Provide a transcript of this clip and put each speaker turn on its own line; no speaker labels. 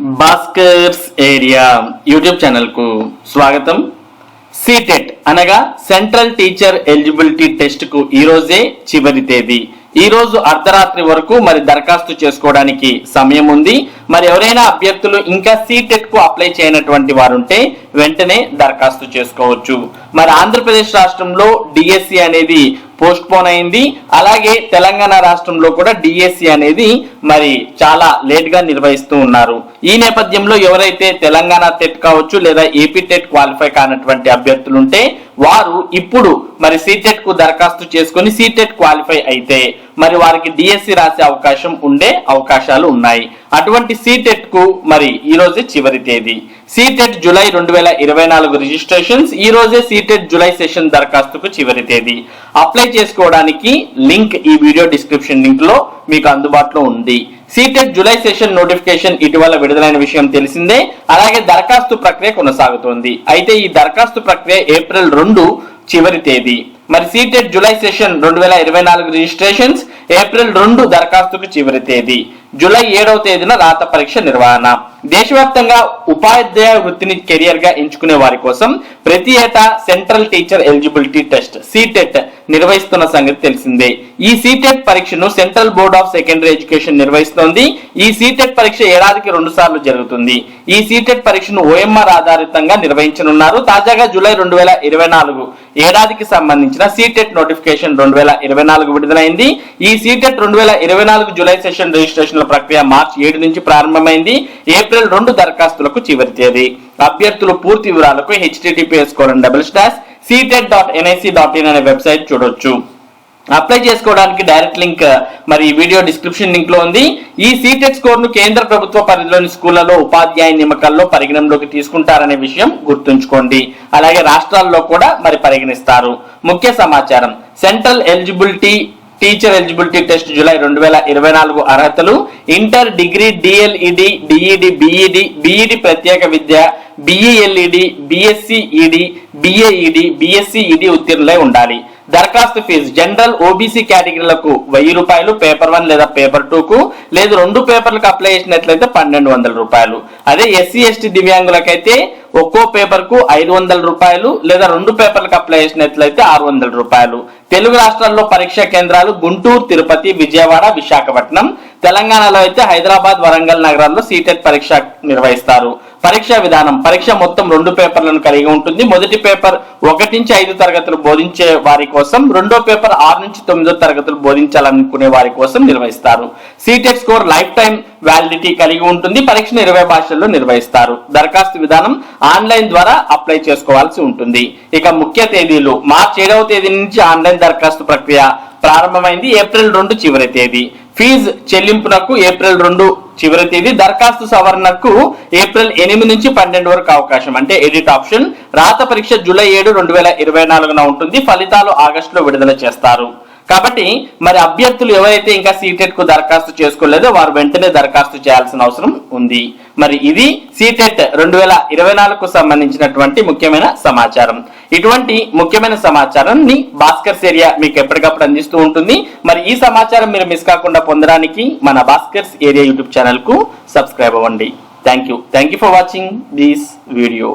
Bhaskar's area YouTube ఛానల్కు స్వాగతం. CTET అనగా సెంట్రల్ టీచర్ ఎలిజిబిలిటీ టెస్ట్కు ఈ రోజే చివరి తేదీ. ఈ రోజు అర్ధరాత్రి వరకు మరి దరఖాస్తు చేసుకోవడానికి సమయం ఉంది. మరి ఎవరైనా అభ్యర్థులు ఇంకా సీటెట్కు అప్లై చేయనటువంటి వారు ఉంటే వెంటనే దరఖాస్తు చేసుకోవచ్చు. మరి ఆంధ్రప్రదేశ్ రాష్ట్రంలో డిఎస్సి అనేది పోస్ట్ పోన్ అయింది. అలాగే తెలంగాణ రాష్ట్రంలో కూడా డిఎస్సి అనేది మరి చాలా లేట్గా నిర్వహిస్తూ ఉన్నారు. ఈ నేపథ్యంలో ఎవరైతే తెలంగాణ టెట్ కావచ్చు లేదా ఏపీ టెట్ క్వాలిఫై కానటువంటి అభ్యర్థులుంటే వారు ఇప్పుడు మరి సీటెట్కు దరఖాస్తు చేసుకుని సీటెట్ క్వాలిఫై అయితే మరి వారికి డిఎస్సి రాసే అవకాశం ఉండే అవకాశాలు ఉన్నాయి. అటువంటి సీటెట్కు మరి ఈ రోజే చివరి తేదీ. సీటెట్ జూలై రెండు వేల ఇరవై నాలుగు రిజిస్ట్రేషన్స్ ఈ రోజే సీటెట్ జూలై సెషన్ దరఖాస్తుకు చివరి తేదీ. అప్లై చేసుకోవడానికి లింక్ ఈ వీడియో డిస్క్రిప్షన్ లింక్లో మీకు అందుబాటులో ఉంది. సీటెట్ జులై సెషన్ నోటిఫికేషన్ ఇటీవల విడుదలైన విషయం తెలిసిందే. అలాగే దరఖాస్తు ప్రక్రియ కొనసాగుతోంది. అయితే ఈ దరఖాస్తు ప్రక్రియ ఏప్రిల్ రెండు చివరి తేదీ. మరి సీటెట్ జులై సెషన్ రెండు వేల ఇరవై నాలుగు రిజిస్ట్రేషన్స్ ఏప్రిల్ రెండు దరఖాస్తుకు చివరి తేదీ జులై ఏడవ తేదీన రాత పరీక్ష నిర్వహణ. దేశవ్యాప్తంగా ఉపాధ్యాయ వృత్తిని కెరియర్గా ఎంచుకునే వారి కోసం ప్రతి ఏటా central teacher eligibility test CTET నిర్వహిస్తున్న సంగతి తెలిసిందే. ఈ సీటెట్ పరీక్షను central board of secondary education నిర్వహిస్తోంది. ఈ సీటెట్ పరీక్ష ఏడాదికి రెండు సార్లు జరుగుతుంది. ఈ సీటెట్ పరీక్షను ఓఎంఆర్ ఆధారితంగా నిర్వహించనున్నారు. తాజాగా జూలై రెండు వేల ఇరవై నాలుగు ఏడాదికి సంబంధించిన సీటెట్ నోటిఫికేషన్ రెండు వేల ఇరవై నాలుగు విడుదలైంది. ఈ సీటెట్ రెండు వేల ఇరవై నాలుగు జూలై సెషన్ రిజిస్ట్రేషన్ల ప్రక్రియ మార్చి ఏడు నుంచి ప్రారంభమైంది. ఏప్రిల్ రెండు దరఖాస్తులకు చివరి తేదీ. అభ్యర్థులు పూర్తి వివరాలకు HTTPS colon double slash CTET dot NIC dot in అనే వెబ్సైట్ చూడొచ్చు. అప్లై చేసుకోవడానికి డైరెక్ట్ లింక్ మరి ఈ వీడియో డిస్క్రిప్షన్ లింక్లో ఉంది. ఈ సీటెట్ స్కోర్ను కేంద్ర ప్రభుత్వ పరిధిలోని స్కూళ్ళలో ఉపాధ్యాయ నియమకాల్లో పరిగణనలోకి తీసుకుంటారనే విషయం గుర్తుంచుకోండి. అలాగే రాష్ట్రాల్లో కూడా మరి పరిగణిస్తారు. ముఖ్య సమాచారం central eligibility teacher eligibility test July రెండు వేల ఇరవై నాలుగు అర్హతలు inter degree DLEd DEd BEd BEd ప్రత్యేక విద్య బిఈఎల్ఈడి బిఎస్సిఈడి బిఏఈడి బిఎస్సిఈడి ఉత్తీర్ణులై ఉండాలి. దరఖాస్తు ఫీజు. జనరల్ ఓబీసీ కేటగిరీలకు వెయ్యి రూపాయలు పేపర్ వన్ లేదా పేపర్ టూ కు లేదు రెండు పేపర్లకు అప్లై చేసినట్లయితే పన్నెండు వందల రూపాయలు. అదే ఎస్సీ ఎస్టీ దివ్యాంగులకైతే ఒక్కో పేపర్కు ఐదు వందల రూపాయలు లేదా రెండు పేపర్లకు అప్లై చేసినట్లయితే ఆరు వందల రూపాయలు. తెలుగు రాష్ట్రాల్లో పరీక్షా కేంద్రాలు గుంటూరు తిరుపతి విజయవాడ విశాఖపట్నం తెలంగాణలో అయితే హైదరాబాద్ వరంగల్ నగరాల్లో సీటెట్ పరీక్ష నిర్వహిస్తారు. పరీక్షా విధానం పరీక్ష మొత్తం రెండు పేపర్లను కలిగి ఉంటుంది. మొదటి పేపర్ ఒకటి నుంచి ఐదు తరగతులు బోధించే వారి కోసం రెండో పేపర్ ఆరు నుంచి తొమ్మిదో తరగతులు బోధించాలనుకునే వారి కోసం నిర్వహిస్తారు. CTET score life time validity కలిగి ఉంటుంది. పరీక్షను ఇరవై భాషల్లో నిర్వహిస్తారు. దరఖాస్తు విధానం ఆన్లైన్ ద్వారా అప్లై చేసుకోవాల్సి ఉంటుంది. ఇక ముఖ్య తేదీలు మార్చి ఏడవ తేదీ నుంచి ఆన్లైన్ దరఖాస్తు ప్రక్రియ ప్రారంభమైంది. ఏప్రిల్ రెండు చివరి తేదీ. ఫీజు చెల్లింపునకు ఏప్రిల్ రెండు చివరి తేదీ దరఖాస్తు సవరణకు ఏప్రిల్ ఎనిమిది నుంచి పన్నెండు వరకు అవకాశం. అంటే ఎడిట్ ఆప్షన్ రాత పరీక్ష జూలై ఏడు రెండు వేల ఇరవై నాలుగున ఉంటుంది ఫలితాలు ఆగస్టులో విడుదల చేస్తారు. కాబట్టి మరి అభ్యర్థులు ఎవరైతే ఇంకా సీటెట్కు దరఖాస్తు చేసుకోలేదో వారు వెంటనే దరఖాస్తు చేయాల్సిన అవసరం ఉంది. మరి ఇది సీటెట్ రెండు వేల ఇరవై నాలుగుకు సంబంధించినటువంటి ముఖ్యమైన సమాచారం. ఇటువంటి ముఖ్యమైన సమాచారాన్ని భాస్కర్స్ ఏరియా మీకు ఎప్పటికప్పుడు అందిస్తూ ఉంటుంది. మరి ఈ సమాచారం మీరు మిస్ కాకుండా పొందడానికి మన భాస్కర్స్ ఏరియా యూట్యూబ్ ఛానల్కు సబ్స్క్రైబ్ అవ్వండి. Thank you thank you for watching this video